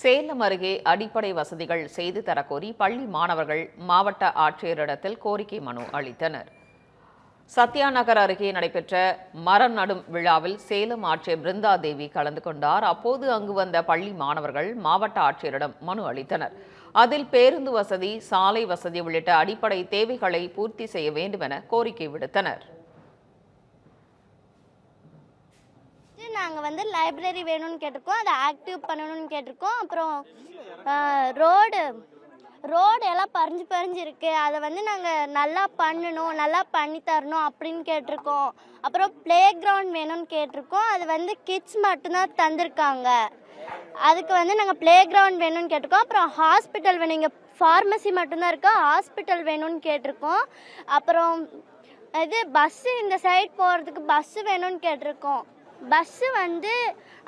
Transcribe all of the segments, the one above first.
சேலம் அருகே அடிப்படை வசதிகள் செய்து தரக்கோரி பள்ளி மாணவர்கள் மாவட்ட ஆட்சியரிடத்தில் கோரிக்கை மனு அளித்தனர். சத்யா நகர் அருகே நடைபெற்ற மரம் நடும் விழாவில் சேலம் ஆட்சியர் பிருந்தா தேவி கலந்து கொண்டார். அப்போது அங்கு வந்த பள்ளி மாணவர்கள் மாவட்ட ஆட்சியரிடம் மனு அளித்தனர். அதில் பேருந்து வசதி சாலை வசதி உள்ளிட்ட அடிப்படை தேவைகளை பூர்த்தி செய்ய வேண்டுமென கோரிக்கை விடுத்தனர். நாங்கள் வந்து லைப்ரரி வேணும்னு கேட்டிருக்கோம். அதை ஆக்டிவ் பண்ணணும்னு கேட்டிருக்கோம். அப்புறம் ரோடு ரோடு எல்லாம் பறிஞ்சு பறிஞ்சு இருக்கு. அதை வந்து நாங்கள் நல்லா பண்ணணும் நல்லா பண்ணி தரணும் அப்படின்னு கேட்டிருக்கோம். அப்புறம் ப்ளே கிரவுண்ட் வேணும்னு கேட்டிருக்கோம். அது வந்து கிட்ஸ் மட்டும்தான் தந்திருக்காங்க. அதுக்கு வந்து நாங்கள் ப்ளே கிரவுண்ட் வேணும்னு கேட்டிருக்கோம். அப்புறம் ஹாஸ்பிட்டல் வேணும். இங்கே ஃபார்மசி மட்டும்தான் இருக்கா. ஹாஸ்பிட்டல் வேணும்னு கேட்டிருக்கோம். அப்புறம் இது பஸ்ஸு இந்த சைட் போகிறதுக்கு பஸ்ஸு வேணும்னு கேட்டிருக்கோம். பஸ்ஸு வந்து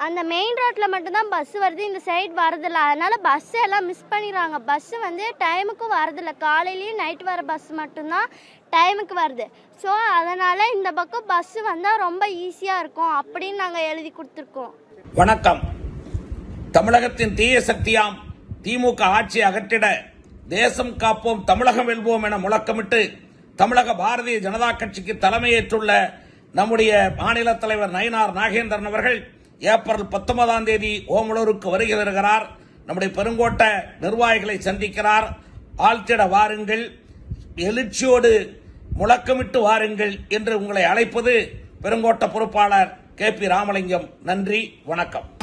அந்த மெயின் ரோட்டில் மட்டும்தான் பஸ்ஸு வருது இந்த சைடு வரதில்ல அதனால் பஸ்ஸு எல்லாம் மிஸ் பண்ணிடுறாங்க. பஸ்ஸு வந்து டைமுக்கும் வரதில்ல காலையிலையும் நைட் வர பஸ் மட்டும்தான் டைமுக்கு வருது. ஸோ அதனால் இந்த பக்கம் பஸ்ஸு வந்தால் ரொம்ப ஈஸியாக இருக்கும். அப்படின்னு நாங்கள் எழுதி கொடுத்துருக்கோம். வணக்கம். தமிழகத்தின் தீய சக்தியாம் திமுக ஆட்சி அகற்றிட தேசம் காப்போம் தமிழகம் வெல்வோம் என முழக்கமிட்டு தமிழக பாரதிய ஜனதா கட்சிக்கு தலைமையேற்றுள்ள நம்முடைய மாநில தலைவர் நயனார் நாகேந்திரன் அவர்கள் ஏப்ரல் பத்தொன்பதாம் தேதி ஓமலூருக்கு வருகை தருகிறார். நம்முடைய பெருங்கோட்ட நிர்வாகிகளை சந்திக்கிறார். ஆழ்த்திட வாருங்கள். எழுச்சியோடு முழக்கமிட்டு வாருங்கள் என்று உங்களை அழைப்பது பெருங்கோட்ட பொறுப்பாளர் கே பி ராமலிங்கம். நன்றி. வணக்கம்.